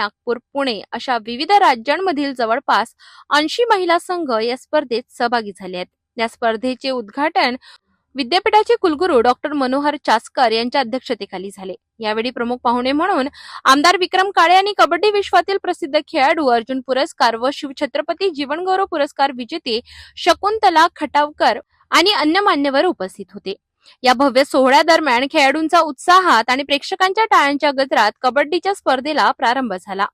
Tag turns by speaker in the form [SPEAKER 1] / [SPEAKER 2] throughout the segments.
[SPEAKER 1] नागपूर पुणे अशा विविध राज्यांमधील जवळपास ऐंशी महिला संघ या स्पर्धेत सहभागी झाले आहेत या स्पर्धेचे उद्घाटन विद्यापीठाचे कुलगुरू डॉक्टर मनोहर चासकर यांच्या अध्यक्षतेखाली झाले यावेळी प्रमुख पाहुणे म्हणून आमदार विक्रम काळे आणि कबड्डी विश्वातील प्रसिद्ध खेळाडू अर्जुन पुरस्कार व शिवछत्रपती जीवनगौरव पुरस्कार विजेते शकुंतला खटावकर आणि अन्य मान्यवर उपस्थित होते या भव्य सोहळ्यादरम्यान खेळाडूंचा उत्साहात आणि प्रेक्षकांच्या टाळ्यांच्या गजरात कबड्डीच्या स्पर्धेला प्रारंभ झाला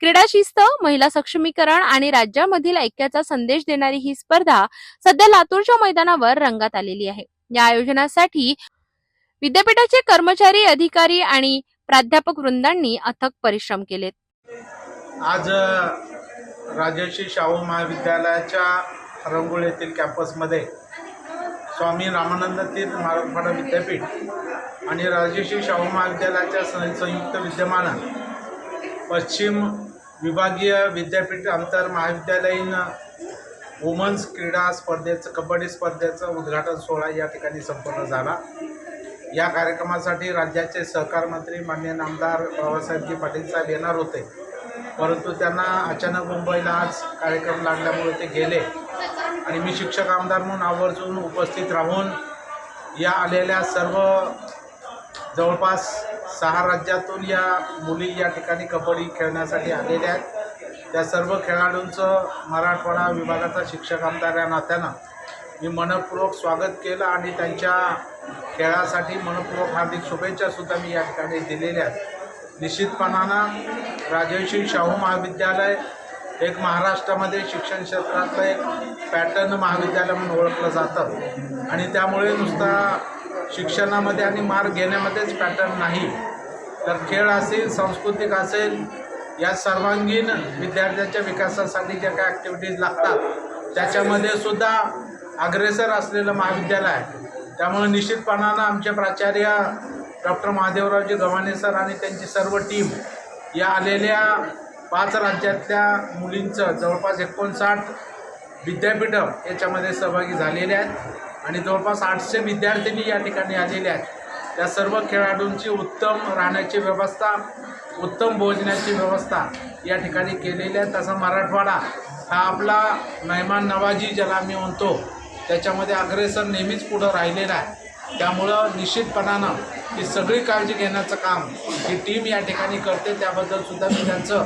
[SPEAKER 1] क्रीडा शिस्त महिला सक्षमीकरण आणि राज्यामधील ऐक्याचा संदेश देणारी ही स्पर्धा सध्या लातूरच्या मैदानावर रंगात आलेली आहे या आयोजनासाठी विद्यापीठाचे कर्मचारी अधिकारी आणि प्राध्यापक वृंदांनी अथक परिश्रम केलेत
[SPEAKER 2] आज राजर्षी शाहू महाविद्यालयाच्या रंगोळ येथील कॅम्पसमध्ये स्वामी रामानंद तीर्थ मराठवाडा विद्यापीठ आणि राजर्षी शाहू महाविद्यालयाच्या संयुक्त विद्यमान पश्चिम विभागीय विद्यापीठ आंतर महाविद्यालयीन वुमन्स क्रीडा स्पर्धेचं कबड्डी स्पर्धेचं उद्घाटन सोहळा या ठिकाणी संपन्न झाला या कार्यक्रमासाठी राज्याचे सहकार मंत्री मान्य आमदार बाबासाहेबजी पाटील साहेब येणार होते परंतु त्यांना अचानक मुंबईला आज कार्यक्रम लागल्यामुळे ते गेले आणि मी शिक्षक आमदार म्हणून आवर्जून उपस्थित राहून या आलेल्या सर्व जवळपास सहा राज्यातून या मुली या ठिकाणी कबड्डी खेळण्यासाठी आलेल्या आहेत त्या सर्व खेळाडूंचं मराठवाडा विभागाचा शिक्षक आमदार या नात्यानं मी मनपूर्वक स्वागत केलं आणि त्यांच्या खेळासाठी मनपूर्वक हार्दिक शुभेच्छासुद्धा मी या ठिकाणी दिलेल्या आहेत निश्चितपणानं राजर्षी शाहू महाविद्यालय एक महाराष्ट्रामध्ये शिक्षण क्षेत्रातलं एक पॅटर्न महाविद्यालय म्हणून ओळखलं जातं आणि त्यामुळे नुसता शिक्षणामध्ये आणि मार्ग घेण्यामध्येच पॅटर्न नाही तर खेळ असेल सांस्कृतिक असेल या सर्वांगीण विद्यार्थ्यांच्या विकासासाठी ज्या काही ॲक्टिव्हिटीज लागतात त्याच्यामध्ये सुद्धा अग्रेसर असलेलं महाविद्यालय आहे त्यामुळे निश्चितपणानं आमचे प्राचार्य डॉक्टर महादेवरावजी गव्हाणे सर आणि त्यांची सर्व टीम या आलेल्या पाच राज्यातल्या मुलींचं जवळपास एकोणसाठ विद्यापीठं याच्यामध्ये सहभागी झालेले आहेत आणि जवळपास आठशे विद्यार्थिनी या ठिकाणी आलेले आहेत त्या सर्व खेळाडूंची उत्तम राहण्याची व्यवस्था उत्तम भोजनाची व्यवस्था या ठिकाणी केलेली आहे तसा मराठवाडा हा आपला मेहमान नवाजी ज्याला आम्ही म्हणतो त्याच्यामध्ये अग्रेसर नेहमीच पुढं राहिलेला आहे त्यामुळं निश्चितपणानं ही सगळी काळजी घेण्याचं काम ही टीम या ठिकाणी करते त्याबद्दलसुद्धा मी त्यांचं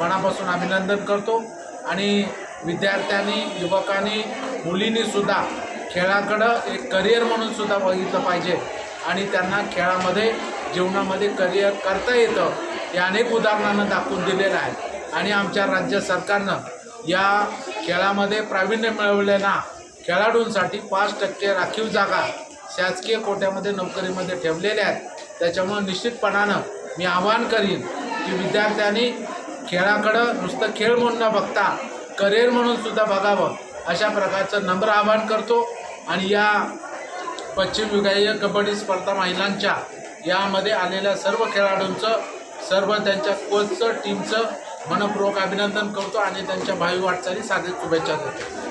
[SPEAKER 2] मनापासून अभिनंदन करतो आणि विद्यार्थ्यांनी युवकांनी मुलींनीसुद्धा खेळाकडं एक करिअर म्हणूनसुद्धा बघितलं पाहिजे आणि त्यांना खेळामध्ये जीवनामध्ये करिअर करता येतं हे अनेक उदाहरणांना दाखवून दिलेलं आहे आणि आमच्या राज्य सरकारनं या खेळामध्ये प्रावीण्य मिळवलेल्या खेळाडूंसाठी पाच टक्के राखीव जागा शासकीय कोट्यामध्ये नोकरीमध्ये ठेवलेल्या आहेत त्याच्यामुळं निश्चितपणानं मी आवाहन करीन की विद्यार्थ्यांनी खेळाकडं नुसतं खेळ म्हणून न बघता करिअर म्हणून सुद्धा बघावं अशा प्रकारचं नम्र आवाहन करतो आणि या पश्चिम विभागीय कबड्डी स्पर्धा महिलांच्या यामध्ये आलेल्या सर्व खेळाडूंचं सर्व त्यांच्या कोचचं टीमचं मनपूर्वक अभिनंदन करतो आणि त्यांच्या भावी वाटचाली साधे शुभेच्छा देतो